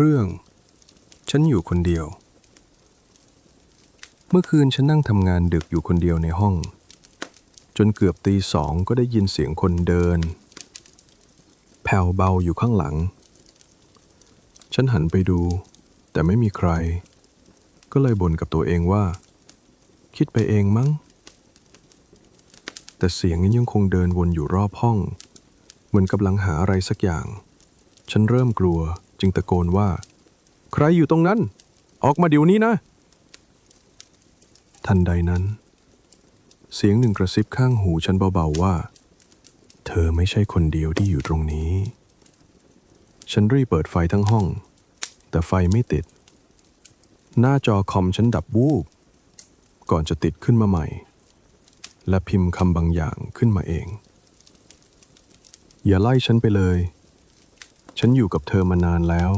เรื่อง ฉันอยู่คนเดียว เมื่อคืนฉันนั่งทำงานดึกอยู่คนเดียวในห้อง จนเกือบตีสองก็ได้ยินเสียงคนเดิน แผ่วเบาอยู่ข้างหลัง ฉันหันไปดู แต่ไม่มีใคร ก็เลยบ่นกับตัวเองว่า คิดไปเองมั้ง แต่เสียงนั้ยังคงเดินวนอยู่รอบห้อง เหมือนกำลังหาอะไรสักอย่าง ฉันเริ่มกลัว จึงตะโกนว่า ใครอยู่ตรงนั้น ออกมาเดี๋ยวนี้นะ ทันใดนั้น เสียงหนึ่งกระซิบข้างหูฉันเบาๆว่า เธอไม่ใช่คนเดียวที่อยู่ตรงนี้ ฉันรีบเปิดไฟทั้งห้อง แต่ไฟไม่ติด หน้าจอคอมฉันดับวูบก่อนจะติดขึ้นมาใหม่ และพิมพ์คำบางอย่างขึ้นมาเอง อย่าไล่ฉันไปเลย ฉันอยู่กับเธอมานานแล้ว